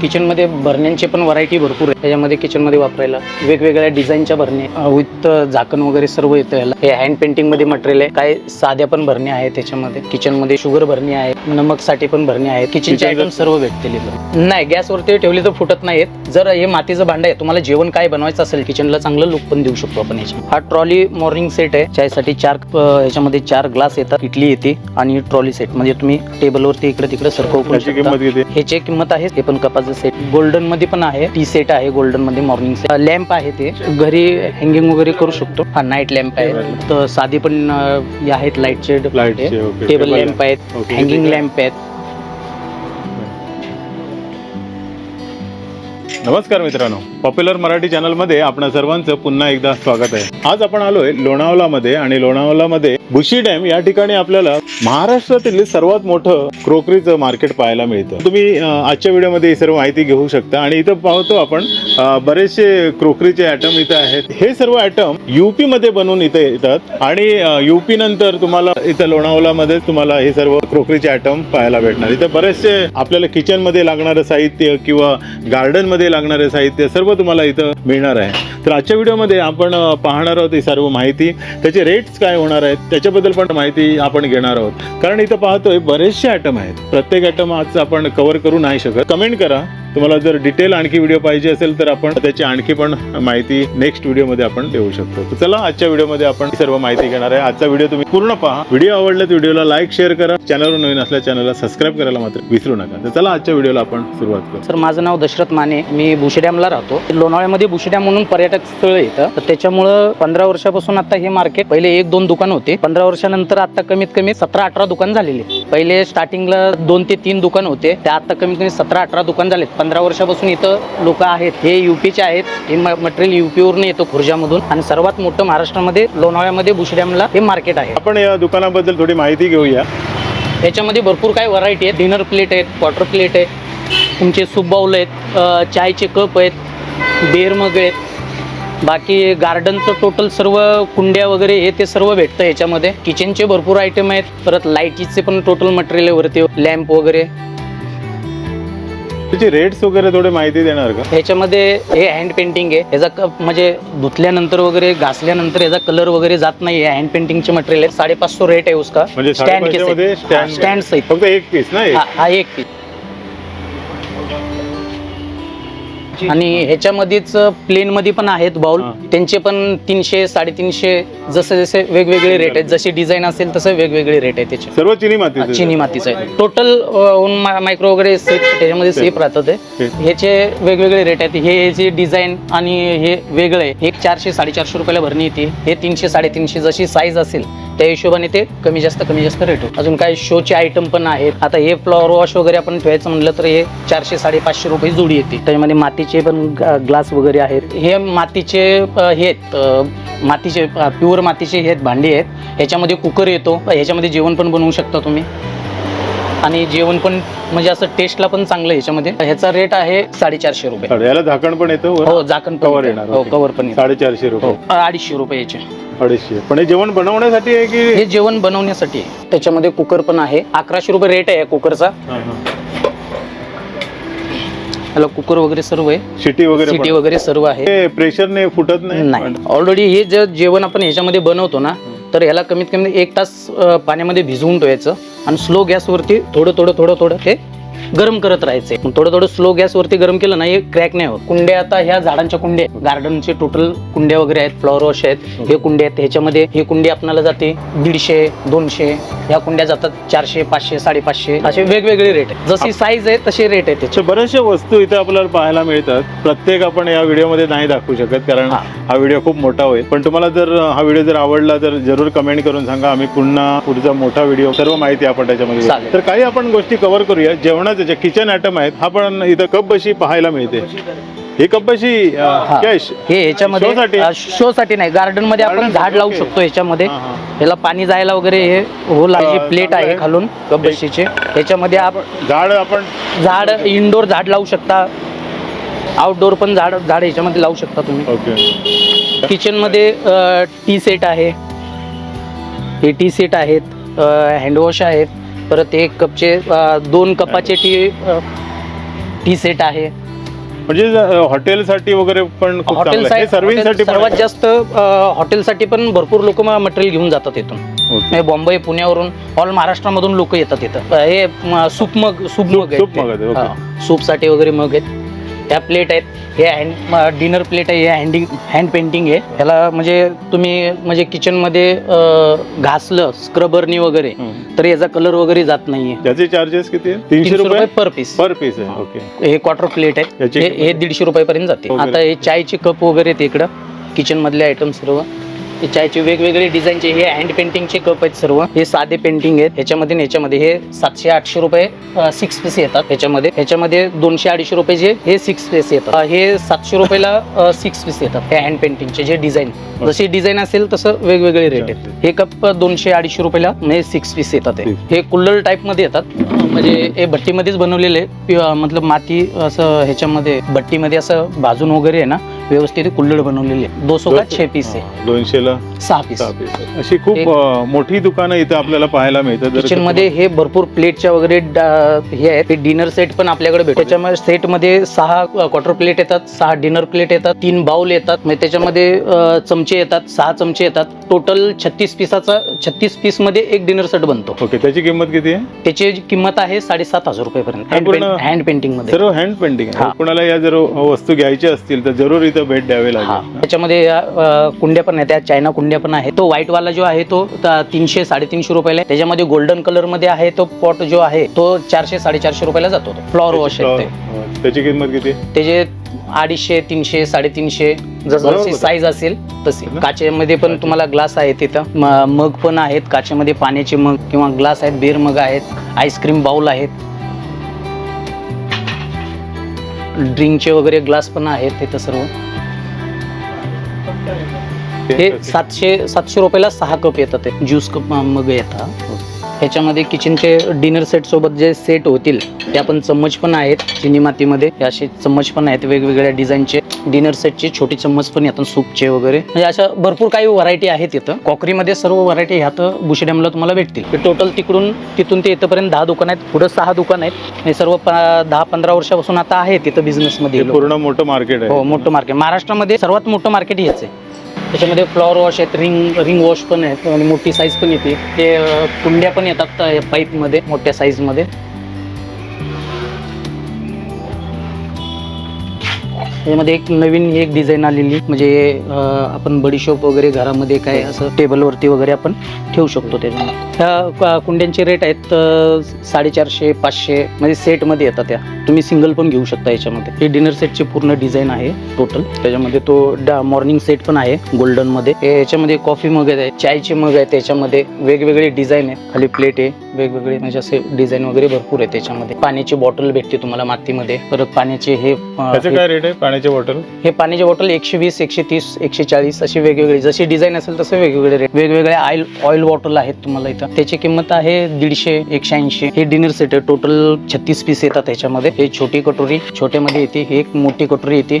किचनमध्ये भरण्यांची पण व्हरायटी भरपूर आहे. त्याच्यामध्ये किचनमध्ये वापरायला वेगवेगळ्या डिझाईनच्या भरणे विथ झाकण वगैरे सर्व येतं याला. हे हँड पेंटिंगमध्ये मटेरियल आहे. काय साध्या पण भरण्या आहेत त्याच्यामध्ये. किचनमध्ये शुगर भरणी आहे नमकसाठी पण भरणी आहेत. किचनचे आयटम सर्व भेटतील. नाही गॅसवरती ठेवली तर फुटत नाहीत जर हे मातीचं भांड आहे तुम्हाला जेवण काय बनवायचं असेल किचनला चांगलं लुक पण देऊ शकतो आपण याच्या हा ट्रॉली मॉर्निंग सेट आहे. चायसाठी चार याच्यामध्ये चार ग्लास येतात. इटली येते आणि ट्रॉली सेट म्हणजे तुम्ही टेबलवरती इकडे तिकडे सरकवू शकता. किती? ह्याची किंमत आहे हे पण कपाचं सेट गोल्डनमध्ये पण आहे. टी सेट आहे गोल्डनमध्ये मॉर्निंग सेट लॅम्प आहे ते. घरी हँगिंग वगैरे करू शकतो. हा नाईट लॅम्प आहे. तर साधी पण आहेत लाईटचे लाईटचे, okay. टेबल लॅम्प आहेत. हँगिंग. लॅम्प आहेत. नमस्कार मित्रांनो. पॉप्युलर मराठी चॅनलमध्ये आपणा सर्वांचं पुन्हा एकदा स्वागत आहे. आज आपण आलोय लोणावलामध्ये आणि लोणावलामध्ये बुशी डॅम या ठिकाणी आपल्याला महाराष्ट्रातील सर्वात मोठं क्रोकरीचं मार्केट पाहायला मिळतं. तुम्ही आजच्या व्हिडिओमध्ये ही सर्व माहिती घेऊ शकता आणि इथं पाहतो आपण बरेचसे क्रोकरीचे आयटम इथं आहेत. हे सर्व आयटम युपी मध्ये बनवून इथे येतात आणि युपी नंतर तुम्हाला इथं लोणावलामध्ये तुम्हाला हे सर्व क्रोकरीचे आयटम पाहायला भेटणार. इथं बरेचसे आपल्याला किचनमध्ये लागणारं साहित्य किंवा गार्डनमध्ये लागणारे साहित्य सर्व तुम्हाला इथं मिळणार आहे. तर आजच्या व्हिडिओमध्ये आपण पाहणार आहोत ही सर्व माहिती. त्याचे रेट्स काय होणार आहेत त्याच्याबद्दल पण माहिती आपण घेणार आहोत. कारण इथं पाहतोय बरेचसे आयटम आहेत. प्रत्येक आयटम आज आपण कव्हर करू नाही शकत. कमेंट करा. तुम्हाला जर डिटेल आणखी व्हिडिओ पाहिजे असेल तर आपण त्याची आणखी पण माहिती नेक्स्ट व्हिडिओमध्ये आपण देऊ शकतो. चला आजच्या व्हिडिओमध्ये आपण सर्व माहिती घेणार आहे. आजचा व्हिडिओ तुम्ही पूर्ण पहा. व्हिडिओ आवडला तर व्हिडिओला लाईक शेअर करा. चॅनलवर नवीन असल्या चॅनलला सबस्क्राईब करायला मात्र विसरू नका. तर चला आजच्या व्हिडिओला आपण सुरुवात करू. सर माझं नाव दशरथ माने. मी बुशी राहतो. लोणावळ्यामध्ये बुशी म्हणून पर्यटक स्थळ येतं तर त्याच्यामुळं पंधरा वर्षापासून आता हे मार्केट पहिले एक दोन दुकान होते. पंधरा वर्षानंतर आता कमीत कमी सतरा अठरा दुकान झालेले. पहिले स्टार्टिंगला दोन ते तीन दुकान होते. त्या आता कमीत कमी सतरा अठरा दुकान झालेत. पंधरा वर्षापासून इथं लोक आहेत. हे युपीचे आहेत. हे मटेरियल युपीवरून येतं खुर्जामधून. आणि सर्वात मोठं महाराष्ट्रामध्ये लोणावळ्यामध्ये बुशी डॅमला हे मार्केट आहे. आपण या दुकानाबद्दल थोडी माहिती घेऊया. याच्यामध्ये भरपूर काय व्हरायटी आहेत. डिनर प्लेट आहेत वॉटर प्लेट आहे तुमचे सूप बाउल आहेत चायचे कप आहेत बेर मग आहेत. बाकी गार्डनचं टोटल सर्व कुंड्या वगैरे हे ते सर्व भेटतं याच्यामध्ये. किचनचे भरपूर आयटम आहेत. परत लाईटीचे पण टोटल मटेरियल आहे वरती. लॅम्प वगैरे. त्याची रेट्स वगैरे थोडी माहिती देणार का? ह्याच्यामध्ये हे हँड पेंटिंग आहे. ह्याचा क- म्हणजे धुतल्यानंतर वगैरे घासल्यानंतर याचा कलर वगैरे जात नाही हँड पेंटिंगचे मटेरियल आहे. साडेपाच सौ रेट आहे उसका. म्हणजे स्टँडमध्ये स्टँड स्टँड सहित फक्त एक पीस ना एक? हा हा एक पीस आणि ह्याच्यामध्येच प्लेन मध्ये पण आहेत बाउल. हा. त्यांचे पण तीनशे साडेतीनशे जसे जसे वेगवेगळे रेट आहेत. जशी डिझाईन असेल तसं वेगवेगळे रेट आहे त्याचे. सर्व चिनी माती चिनी मातीचं आहे टोटल मायक्रो वगैरे सेफ त्याच्यामध्ये सेफ. राहतं ते. ह्याचे वेगवेगळे रेट आहेत. हे जे डिझाईन आणि हे वेगळं एक चारशे साडेचारशे रुपयाला भरणी येते. हे तीनशे साडेतीनशे जशी साईज असेल त्या हिशोबाने ते कमी जास्त कमी जास्त रेट होतो अजून काही शोचे आयटम पण आहेत. आता हे फ्लॉवर वॉश वगैरे आपण ठेवायचं म्हणलं तर हे चारशे साडेपाचशे रुपये जोडी येते. त्याच्यामध्ये मातीचे पण ग्लास वगैरे आहेत. हे मातीचे हे मातीचे प्युअर मातीचे हे आहेत भांडी आहेत. ह्याच्यामध्ये कुकर येतो. ह्याच्यामध्ये जेवण पण बनवू शकता तुम्ही. आणि जेवण पण म्हणजे असं टेस्टला पण चांगलं ह्याच्यामध्ये. ह्याचा रेट आहे साडेचारशे रुपये. याला झाकण पण येतं? हो झाकण येतं. येणार, हो. कवर पण. साडेचारशे रुपये. हो अडीचशे रुपये याचे अडीचशे. पण हे जेवण बनवण्यासाठी आहे की हे जेवण बनवण्यासाठी आहे. त्याच्यामध्ये कुकर पण आहे. अकराशे रुपये रेट आहे कुकरचा. हा, हा. त्याला कुकर वगैरे सर्व आहे. शिटी वगैरे सिटी पण. वगैरे सर्व आहे. हे प्रेशरने फुटत नाही? नाही. ऑलरेडी हे जे जेवण आपण ह्याच्यामध्ये बनवतो ना तर ह्याला कमीत कमी एक तास अं, पाण्यामध्ये भिजवून ठेवायचं. आणि स्लो गॅसवरती थोडं थोडं थोडं थोडं ते गरम करत राहायचे. थोडं थोडं स्लो गॅसवरती गरम केलं ना हे क्रॅक नाही होत. कुंड्या आता ह्या झाडांच्या कुंड्या गार्डनचे टोटल कुंड्या वगैरे आहेत फ्लॉवर वॉश आहेत. हे कुंड्या आहेत. ह्याच्यामध्ये ही कुंडी आपल्याला जाते दीडशे दोनशे. ह्या कुंड्या जातात चारशे पाचशे साडेपाचशे. असे वेगवेगळे रेट आहेत. जशी साईज आहे तसे रेट आहे त्याचे. बऱ्याचशा वस्तू इथे आपल्याला पाहायला मिळतात. प्रत्येक आपण या व्हिडिओमध्ये नाही दाखवू शकत कारण हा. व्हिडिओ खूप मोठा होईल. पण तुम्हाला जर हा व्हिडिओ जर आवडला तर जरूर कमेंट करून सांगा. आम्ही पुन्हा पुढचा मोठा व्हिडिओ सर्व माहिती आपण त्याच्यामध्ये. तर काही आपण गोष्टी कव्हर करूया. जेवणाचे जे किचन आयटम आहेत हा पण इथं कप बशी पाहायला मिळते. ही कप बशी हा. कॅश हे ह्याच्यामध्ये? शो साठी नाही गार्डनमध्ये आपण झाड लावू. शकतो ह्याच्यामध्ये. ह्याला पाणी जायला वगैरे हे होल आहे अं, प्लेट आहे. खालून कबशीचे ह्याच्यामध्ये झाड आपण झाड इनडोर झाड लावू शकता. आउटडोर पण झाड झाड ह्याच्यामध्ये लावू शकता तुम्ही. किचनमध्ये टी सेट आहे. हे टी सेट आहेत. हँडवॉश आहेत. परत एक कपचे दोन कपाचे टी टी सेट आहे. म्हणजे हॉटेलसाठी वगैरे पण हॉटेल सर्व्हिससाठी सर्वात जास्त हॉटेलसाठी पण भरपूर लोक मटेरियल घेऊन जातात इथून. हे बॉम्बे पुण्यावरून ऑल महाराष्ट्रामधून लोक येतात इथं. हे सूप मग सूप मग सूपसाठी वगैरे मग आहेत. ह्या प्लेट आहेत. हे हँड डिनर प्लेट आहे हे हँडिंग हँड पेंटिंग आहे. ह्याला म्हणजे तुम्ही म्हणजे किचनमध्ये घासलं स्क्रबरनी वगैरे. तर याचा कलर वगैरे जात नाहीये. त्याचे चार्जेस किती आहे तीनशे रुपये? पर पीस पर पीस आहे ओके हे क्वार्टर प्लेट आहे. हे दीडशे रुपयापर्यंत जाते. आता हे चायचे कप वगैरे ते इकडं. किचन मधले आयटम सर्व. हे चायचे वेगवेगळे डिझाईनचे हे हँड पेंटिंगचे कप आहेत सर्व. हे साधे पेंटिंग आहेत. ह्याच्यामध्ये आणि ह्याच्यामध्ये हे सातशे आठशे रुपये सिक्स पीस येतात ह्याच्यामध्ये. ह्याच्यामध्ये दोनशे अडीचशे रुपयाचे हे सिक्स पीस येतात. हे सातशे रुपयाला सिक्स पीस येतात हे हँड पेंटिंगचे जे डिझाईन जशी डिझाईन असेल तसं वेगवेगळे रेट आहेत. हे कप दोनशे अडीचशे रुपयाला म्हणजे सिक्स पीस येतात हे. कुल्लर टाईपमध्ये येतात. म्हणजे हे भट्टीमध्येच बनवलेले मतलब माती असं ह्याच्यामध्ये भट्टीमध्ये असं भाजून वगैरे आहे ना व्यवस्थित कुल्लड बनवलेली आहे. दोसो का छे पीस आहे. दोनशेला सहा पीस. सहा piece आहे. अशी खूप एक- अं, मोठी दुकानं इथं आपल्याला पाहायला मिळतात. जर किचनमध्ये हे भरपूर प्लेटच्या वगैरे डा- हे आहेत. ते डिनर सेट पण आपल्याकडे भेटतात. त्याच्यामध्ये सेटमध्ये सहा क्वार्टर प्लेट येतात सहा डिनर प्लेट येतात तीन बाउल येतात. म्हणजे त्याच्यामध्ये अं, चमचे येतात सहा चमचे येतात. टोटल छत्तीस पिसाचा छत्तीस पीसमध्ये एक डिनर सेट बनतो. ओके त्याची किंमत किती आहे? त्याची जी किंमत आहे साडेसात हजार रुपयेपर्यंत. हे पूर्ण- हँड पेंटिंगमध्ये. सर्व हँड पेंटिंग आहे. हा. कुणाला या जर वस्तू घ्यायच्या असतील तर जरूर इथं भेट द्यावी हा. लागेल त्याच्यामध्ये अ, कुंड्या पण आहेत त्या चायना कुंड्या पण आहे तो व्हाईट वाला जो आहे तो त- तीनशे साडेतीनशे रुपयाला आहे. त्याच्यामध्ये गोल्डन कलरमध्ये आहे तो पॉट जो आहे तो चारशे साडेचारशे रुपयाला जातो फ्लॉवर वॉश आहे ते. त्याची- त्याची किंमत किती? त्याचे अडीचशे तीनशे साडेतीनशे जसं साईज असेल ना? काचेमध्ये पण तुम्हाला ग्लास आहे तिथं. म- मग पण आहेत. काचेमध्ये पाण्याचे मग किंवा ग्लास आहेत बेर मग आहेत आईस्क्रीम बाउल आहेत. ड्रिंकचे वगैरे ग्लास पण आहेत तिथं सर्व. हे सातशे सातशे रुपयाला सहा कप येतात ते. ज्यूस कप मग येतात ह्याच्यामध्ये किचनचे डिनर सेट सोबत जे सेट होतील ते आपण चम्मच पण आहेत चिनी मातीमध्ये. असे चम्मच पण आहेत वेगवेगळ्या डिझाईनचे डिनर सेटचे छोटे चम्मच पण येतात सूपचे वगैरे. म्हणजे अशा भरपूर काही व्हरायटी आहेत इथं. कॉकरीमध्ये सर्व व्हरायटी ह्यात बुशी डॅमला तुम्हाला भेटतील. टोटल तिकडून तिथून ते इथंपर्यंत दहा दुकान आहेत पुढे सहा दुकान आहेत. हे सर्व दहा पंधरा वर्षापासून आता आहे तिथं बिझनेसमध्ये पूर्ण मोठं मार्केट आहे. हो मोठं मार्केट महाराष्ट्रामध्ये सर्वात मोठं मार्केट हेच आहे. त्याच्यामध्ये फ्लॉवर वॉश आहेत रिंग रिंग वॉश पण आहेत आणि मोठी साईज पण येते. ते कुंड्या पण येतात पाईपमध्ये मोठ्या साईजमध्ये यामध्ये एक नवीन एक डिझाईन आलेली म्हणजे आपण बडीशोप वगैरे घरामध्ये काय असं टेबलवरती वगैरे आपण ठेवू शकतो त्याच्यामध्ये ह्या कुंड्यांचे रेट आहेत साडेचारशे पाचशे म्हणजे सेटमध्ये येतात त्या. तुम्ही सिंगल पण घेऊ शकता याच्यामध्ये. हे डिनर सेटची पूर्ण डिझाईन आहे टोटल त्याच्यामध्ये तो मॉर्निंग सेट पण आहे गोल्डनमध्ये. हे याच्यामध्ये कॉफी मग आहे चायचे मग आहे त्याच्यामध्ये वेगवेगळे डिझाईन आहे खाली प्लेट आहे वेगवेगळे म्हणजे असे डिझाईन वगैरे भरपूर आहे त्याच्यामध्ये. पाण्याची बॉटल भेटते तुम्हाला मातीमध्ये. परत पाण्याचे हे हे- काय रेट आहे? पाण्याची बॉटल? हे पाण्याची बॉटल एकशे वीस एकशे तीस एकशे चाळीस अशी वेगवेगळी जशी डिझाईन असेल तसे वेगवेगळे रेट वेगवेगळे ऑइल ऑइल बॉटल आहेत तुम्हाला इथं. त्याची किंमत आहे दीडशे एकशे ऐंशी. हे डिनर सेट आहे. टोटल छत्तीस पीस येतात ह्याच्यामध्ये. हे छोटी कटोरी छोट्यामध्ये येते. ही एक मोठी कटोरी येते.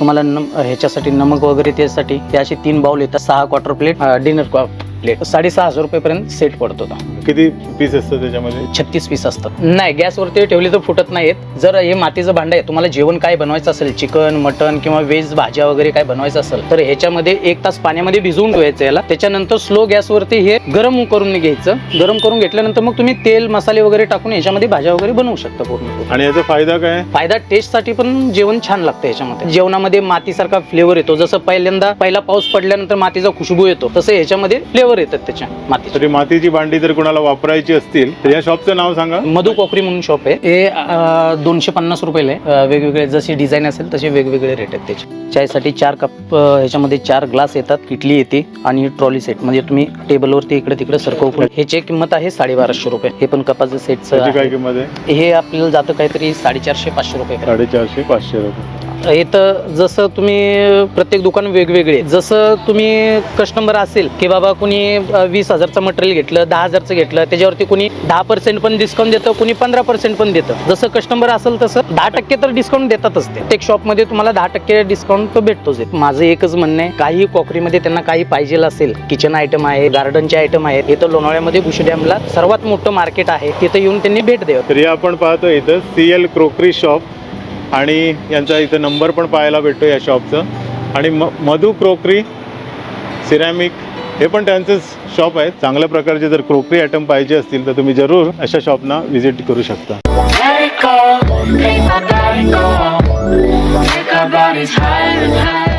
तुम्हाला नम ह्याच्यासाठी नमक वगैरे त्यासाठी. हे असे तीन बाउल येतात. सहा क्वार्टर प्लेट डिनर प्लेट साडेसहा हजार रुपयेपर्यंत सेट पडतो किती पीस असतं त्याच्यामध्ये? छत्तीस पीस असतात नाही गॅसवरती ठेवली तर फुटत नाहीत जर हे मातीचं भांड आहे तुम्हाला जेवण काय बनवायचं असेल? चिकन मटन किंवा व्हेज भाज्या वगैरे काय बनवायचं असेल? तर ह्याच्यामध्ये एक तास पाण्यामध्ये भिजवून ठेवायचं याला. त्याच्यानंतर स्लो गॅसवरती हे गरम करून घ्यायचं. गरम करून घेतल्यानंतर मग तुम्ही तेल मसाले वगैरे टाकून ह्याच्यामध्ये भाज्या वगैरे बनवू शकता पूर्ण आणि याचा फायदा काय? फायदा टेस्टसाठी पण जेवण छान लागतं याच्यामध्ये जेवणामध्ये मातीसारखा फ्लेवर येतो. जसं पहिल्यांदा पहिला पाऊस पडल्यानंतर मातीचा खुशबू येतो तसं ह्याच्यामध्ये फ्लेवर येतात त्याच्या मातीचे. तरी मातीची भांडी जर कोणाला वापरायची असतील तर या शॉपचं नाव सांगा. मधु कोकरी म्हणून शॉप आहे. हे दोनशे पन्नास रुपयाला आहे अं, वेगवेगळे जशी डिझाईन असेल तसे वेगवेगळे रेट आहेत त्याचे. चायसाठी चार कप ह्याच्यामध्ये चार ग्लास येतात किटली येते आणि ट्रॉली सेट म्हणजे तुम्ही टेबलवरती इकडे तिकडे सरकवू ह्याची किंमत आहे साडेबाराशे रुपये. हे पण कपाचं त्याची काय सेटचं किंमत आहे? हे आपल्याला जातं काहीतरी साडेचारशे पाचशे रुपये साडेचारशे पाचशे रुपये. हे तर जसं तुम्ही प्रत्येक दुकान वेगवेगळे जसं तुम्ही कस्टमर असेल की बाबा कुणी वीस हजारचं मटेरियल घेतलं दहा हजारचं घेतलं त्याच्यावरती कुणी दहा पर्सेंट पण डिस्काउंट देतं कुणी पंधरा पर्सेंट पण देतं. जसं कस्टमर असेल तसं दहा टक्के तर डिस्काउंट देतातच ते. प्रत्येक शॉपमध्ये तुम्हाला दहा टक्के डिस्काउंट तर भेटतोच माझं एकच म्हणणं आहे काही कॉकरीमध्ये त्यांना काही पाहिजे असेल किचन आयटम आहे गार्डनचे आयटम आहेत इथं लोणावळ्यामध्ये बुशी डॅमला सर्वात मोठं मार्केट आहे तिथं येऊन त्यांनी भेट द्यावं. तरी आपण पाहतो इथं सी एल क्रोकरी शॉप आणि यांचा इथं नंबर पण पाहायला भेटतो या शॉपचं आणि म मधु क्रोकरी सिरॅमिक हे पण त्यांचंच शॉप आहे चांगल्या प्रकारचे जर क्रोकरी आयटम पाहिजे असतील तर तुम्ही जरूर अशा शॉपना व्हिजिट करू शकता Take our body's higher and higher.